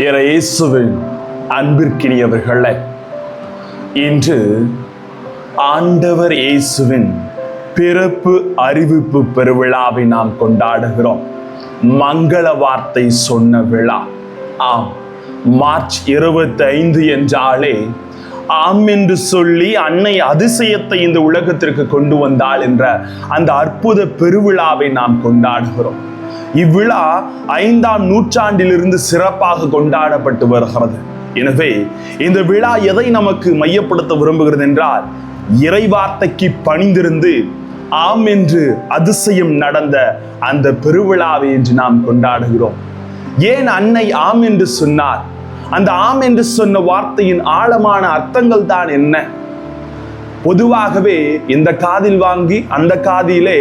என இயேசுவின் அன்பிற்கினியவர்களே இன்று ஆண்டவர் இயேசுவின் பிறப்பு அறிவிப்பு பெருவிழாவை நாம் கொண்டாடுகிறோம். மங்கள வார்த்தை சொன்ன விழா. ஆம் மார்ச் இருபத்தி ஐந்து என்றாலே ஆம் என்று சொல்லி அன்னை அதிசயத்தை இந்த உலகத்திற்கு கொண்டு வந்தாள் என்ற அந்த அற்புத பெருவிழாவை நாம் கொண்டாடுகிறோம். இவ்விழா ஐந்தாம் நூற்றாண்டிலிருந்து சிறப்பாக கொண்டாடப்பட்டு வருகிறது. எனவே இந்த விழா எதை நமக்கு மையப்படுத்த விரும்புகிறது என்றால் இறைவார்த்தைக்கு பணிந்திருந்து ஆம் என்று அதிசயம் நடந்த அந்த பெருவிழாவை என்று நாம் கொண்டாடுகிறோம். ஏன் அன்னை ஆம் என்று சொன்னார்? அந்த ஆம் என்று சொன்ன வார்த்தையின் ஆழமான அர்த்தங்கள் தான் என்ன? பொதுவாகவே இந்த காதில் வாங்கி அந்த காதிலே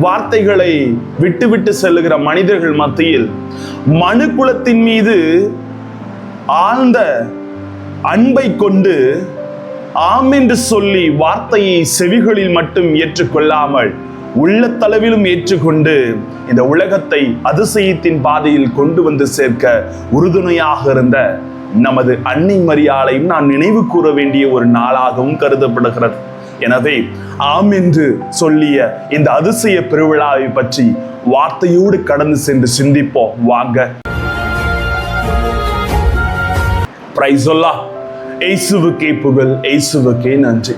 வார்த்தைகளை விட்டுவிட்டு செல்லுகிற மனிதர்கள் மத்தியில் மனு குலத்தின் மீது ஆழ்ந்த அன்பை கொண்டு ஆம் என்று சொல்லி வார்த்தையை செவிகளில் மட்டும் ஏற்றுக்கொள்ளாமல் உள்ளத்தளவிலும் ஏற்றுக்கொண்டு இந்த உலகத்தை அதிசயத்தின் பாதையில் கொண்டு வந்து சேர்க்க உறுதுணையாக இருந்த நமது அன்னை மரியாதையும் நான் நினைவு கூற வேண்டிய ஒரு நாளாகவும் கருதப்படுகிறது. எனவே ஆம் என்று சொல்லிய இந்த அதிசய பெருவிழாவை பற்றி வார்த்தையோடு கடந்து சென்று சிந்திப்போம். வாங்க. பிரைசொல்லா இயேசுவுக்கே புகழ் இயேசுவுக்கே நன்றி.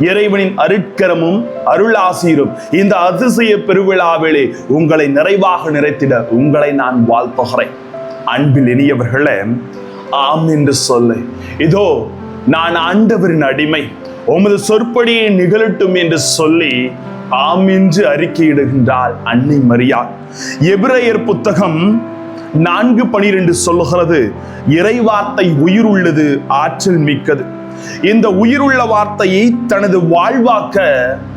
இறைவனின் அருட்கரமும் அருளாசீரும் இந்த அதிசய பெருவிழாவிலே உங்களை நிறைவாக நிறைத்திட உங்களை நான் வாழ்த்துகிறேன். அன்பில் இனியவர்களே ஆம் என்று சொல்லு. இதோ நான் ஆண்டவரின் அடிமை. உமது சொற்படியை நிகழட்டும் என்று சொல்லி ஆம் என்று அறிக்கையிடுகின்றாள் அன்னை மரியா. எபிரேயர் புத்தகம் நான்கு பனிரெண்டு சொல்லுகிறது இறைவார்த்தை உயிர் உள்ளது ஆற்றல் மிக்கது. இந்த உயிருள்ள வார்த்தையை தனது வாழ்வாக்க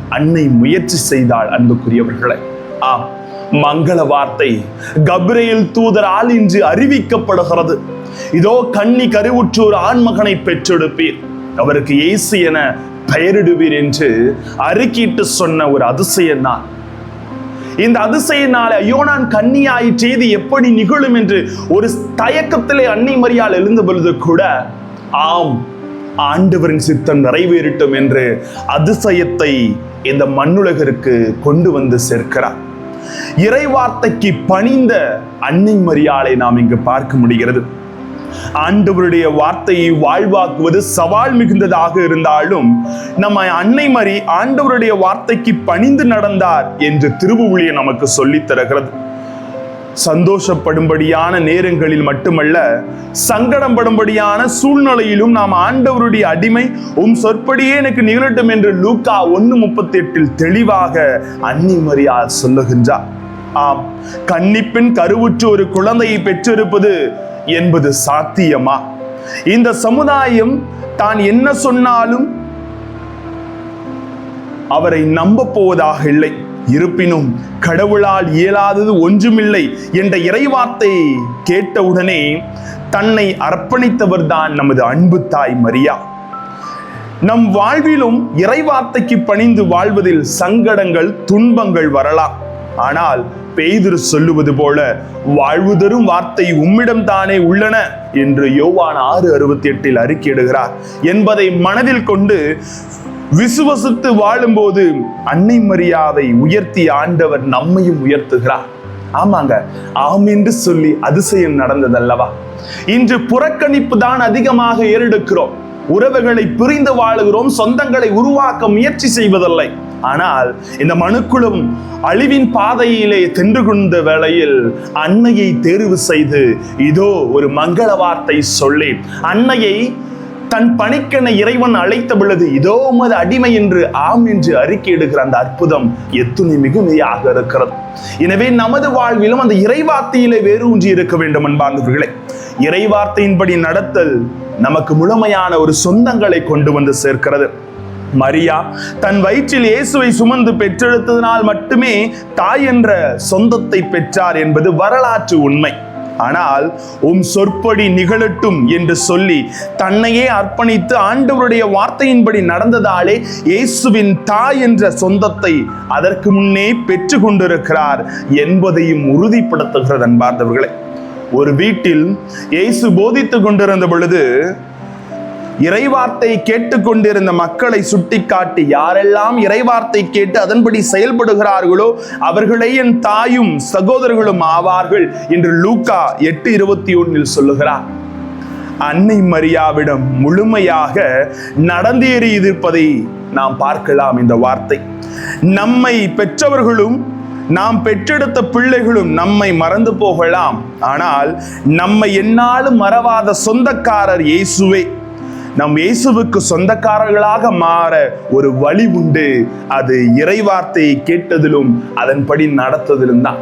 அன்னை முயற்சி செய்தாள் அன்புக்குரியவர்களை. ஆம் மங்கள வார்த்தை. கபிரையில் தூதரால் இன்று அறிவிக்கப்படுகிறது. இதோ கன்னி கருவுற்றோர் ஆண்மகனை பெற்றெடுப்பீர். அவருக்கு இயேசு என பெயரிடுவீர் என்று அறிக்கையிட்டு சொன்ன ஒரு அதிசயம் தான். இந்த அதிசயினால ஐயோ நான் கன்னியாய் செய்தி எப்படி நிகழும் என்று ஒரு தயக்கத்திலே அன்னை மரியால் எழுந்த பொழுது கூட ஆம் ஆண்டவரின் சித்தம் நிறைவேறட்டும் என்று அதிசயத்தை இந்த மண்ணுலகிற்கு கொண்டு வந்து சேர்க்கிறார். இறைவார்த்தைக்கு பணிந்த அன்னை மரியாளை நாம் இங்கு பார்க்க முடிகிறது. ஆண்டவருடைய வார்த்தையை வாழ்வாக்குவது சவால் மிகுந்ததாக இருந்தாலும் நம்ம அன்னை மறி ஆண்டவருடைய வார்த்தைக்கு பணிந்து நடந்தார் என்று திருவுளிய நமக்கு சொல்லித் தருகிறது. சந்தோஷப்படும்படியான நேரங்களில் மட்டுமல்ல சங்கடம் படும்படியான சூழ்நிலையிலும் நாம் ஆண்டவருடைய அடிமை உம் சொற்படியே எனக்கு நிகழட்டும் என்று லூக்கா ஒன்று முப்பத்தி எட்டில் தெளிவாக அன்னி மரியா சொல்லுகின்றார். ஆம். கன்னிப்பின் கருவுற்று ஒரு குழந்தையை பெற்றிருப்பது என்பது சாத்தியமா? இந்த சமுதாயம் தான் என்ன சொன்னாலும் அவரை நம்ப போவதாக இல்லை. இருப்பினும் கடவுளால் இயலாதது ஒன்றுமில்லை என்ற இறைவார்த்தை கேட்டவுடனே தன்னை அர்ப்பணித்தவர் தான் நமது அன்பு தாய் மரியா. நம் வாழ்விலும் இறைவார்த்தைக்கு பணிந்து வாழ்வதில் சங்கடங்கள் துன்பங்கள் வரலாம். ஆனால் பெய்திரு சொல்லுவது போல வாழ்வு தரும் வார்த்தை உம்மிடம் தானே உள்ளன? என்று யோவான் ஆறு அறுபத்தி எட்டில் அறிக்கையிடுகிறார். என்பதை மனதில் கொண்டு விசுவசித்து வாழும்போது அன்னை மரியாதை உயர்த்தி ஆண்டவர் நம்மையும் உயர்த்துகிறார். ஆமாங்க ஆம் என்று சொல்லி அதிசயம் நடந்ததல்லவா? இன்று புறக்கணிப்பு தான் அதிகமாக ஏறெடுக்கிறோம். உறவுகளை பிரிந்து வாழுகிறோம் சொந்தங்களை உருவாக்க முயற்சி செய்வதில்லை. ஆனால் இந்த மனுக்குழும் அழிவின் பாதையிலே தென்று கொண்ட வேளையில் அன்னையை தேர்வு செய்து இதோ ஒரு மங்கள வார்த்தை சொல்லி அன்னையை தன் பணிக்கென இறைவன் அழைத்த பொழுது இதோ உமது அடிமை என்று ஆம் என்று அறிக்கையிடுகிற அந்த அற்புதம் எத்துணை மிகுமையாக இருக்கிறது. எனவே நமது வாழ்விலும் அந்த இறைவார்த்தையிலே வேரூன்றி இருக்க வேண்டும் அன்பார்ந்தவர்களே. இறைவார்த்தையின்படி நடத்தல் நமக்கு முழுமையான ஒரு சொந்தங்களை கொண்டு வந்து சேர்க்கிறது. மரியா தன் வயிற்றில் இயேசுவை சுமந்து பெற்றெடுத்ததனால் மட்டுமே தாய் என்ற சொந்தத்தை பெற்றார் என்பது வரலாற்று உண்மை. ஆனால் உம் சொற்படி நிகழட்டும் என்று சொல்லி தன்னையே அர்ப்பணித்து ஆண்டவருடைய வார்த்தையின்படி நடந்ததாலே இயேசுவின் தாய் என்ற சொந்தத்தை அதற்கு முன்னே பெற்று கொண்டிருக்கிறார் என்பதையும் உறுதிப்படுத்துகிறது அன்பார்ந்தவர்களே. ஒரு வீட்டில் இயேசு போதித்து கொண்டிருந்த பொழுது இறைவார்த்தை கேட்டுக்கொண்டிருந்த மக்களை சுட்டிக்காட்டி யாரெல்லாம் இறைவார்த்தை கேட்டு அதன்படி செயல்படுகிறார்களோ அவர்களே என் தாயும் சகோதரர்களும் ஆவார்கள் என்று லூக்கா எட்டு இருபத்தி ஒன்றில் சொல்லுகிறார். அன்னை மரியாவிடம் முழுமையாக நடந்தேறி இருப்பதை நாம் பார்க்கலாம் இந்த வார்த்தை. நம்மை பெற்றவர்களும் நாம் பெற்றெடுத்த பிள்ளைகளும் நம்மை மறந்து போகலாம். ஆனால் நம்மை என்னாலும் மறவாத சொந்தக்காரர் இயேசுவே. நம் இயேசுவுக்கு சொந்தக்காரர்களாக மாற ஒரு வழி உண்டு. அது இறைவார்த்தையை கேட்டதிலும் அதன்படி நடத்ததிலும் தான்.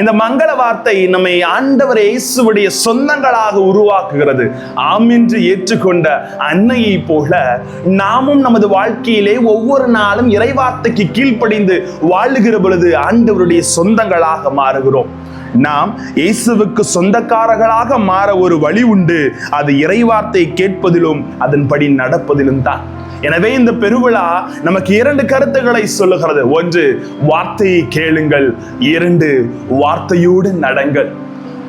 இந்த மங்கள வார்த்தை நம்மை ஆண்டவர் இயேசுடைய சொந்தங்களாக உருவாக்குகிறது. ஆம் என்று ஏற்றுக்கொண்ட அன்னையை போல நாமும் நமது வாழ்க்கையிலே ஒவ்வொரு நாளும் இறைவார்த்தைக்கு கீழ்ப்படிந்து வாழுகிற பொழுது ஆண்டவருடைய சொந்தங்களாக மாறுகிறோம். நாம் இயேசுவுக்கு சொந்தக்காரர்களாக மாற ஒரு வழி உண்டு. அது இறைவார்த்தை கேட்பதிலும் அதன்படி நடப்பதிலும் தான். எனவே இந்த பெருவிழா நமக்கு இரண்டு கருத்துக்களை சொல்லுகிறது. ஒன்று வார்த்தையை கேளுங்கள். இரண்டு வார்த்தையோடு நடங்கள்.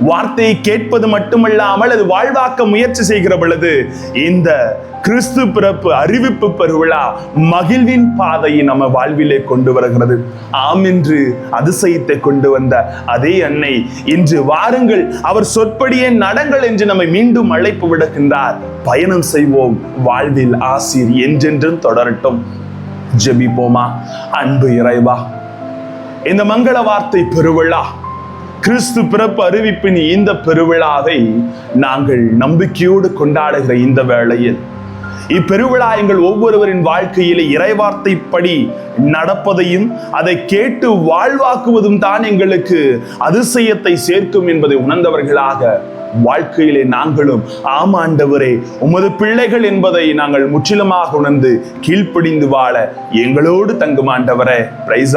வார்த்தையை கேட்பது மட்டுமல்லாமல் அது வாழ்வாக்க முயற்சி செய்கிற பொழுது இந்த கிறிஸ்து பிறப்பு அறிவிப்பு பெருவிழா மகிழ்வின் பாதையை நம்ம வாழ்விலே கொண்டு வருகிறது. ஆம் என்று அதிசயத்தை கொண்டு வந்த அதே அன்னை இன்று வாருங்கள் அவர் சொற்படியே நடங்கள் என்று நம்மை மீண்டும் அழைப்பு விடுகின்றார் பயணம் செய்வோம் வாழ்வில் ஆசிர் என்றென்றும் தொடரட்டும். ஜெபிப்போமா? அன்பு இறைவா இந்த மங்கள வார்த்தை பெருவிழா கிறிஸ்து பிறப்பு அறிவிப்பின் இந்த பெருவிழாவை நாங்கள் நம்பிக்கையோடு கொண்டாடுகிற இந்த வேளையில் இப்பெருவிழா எங்கள் ஒவ்வொருவரின் வாழ்க்கையிலே இறைவார்த்தைப்படி நடப்பதையும் அதை கேட்டு வாழ்வாக்குவதும் தான் எங்களுக்கு அதிசயத்தை சேர்க்கும் என்பதை உணர்ந்தவர்களாக வாழ்க்கையிலே நாங்களும் ஆமாண்டவரே உமது பிள்ளைகள் என்பதை நாங்கள் முற்றிலுமாக உணர்ந்து கீழ்ப்படிந்து வாழ எங்களோடு தங்கும் ஆண்டவரே பிரைஸ்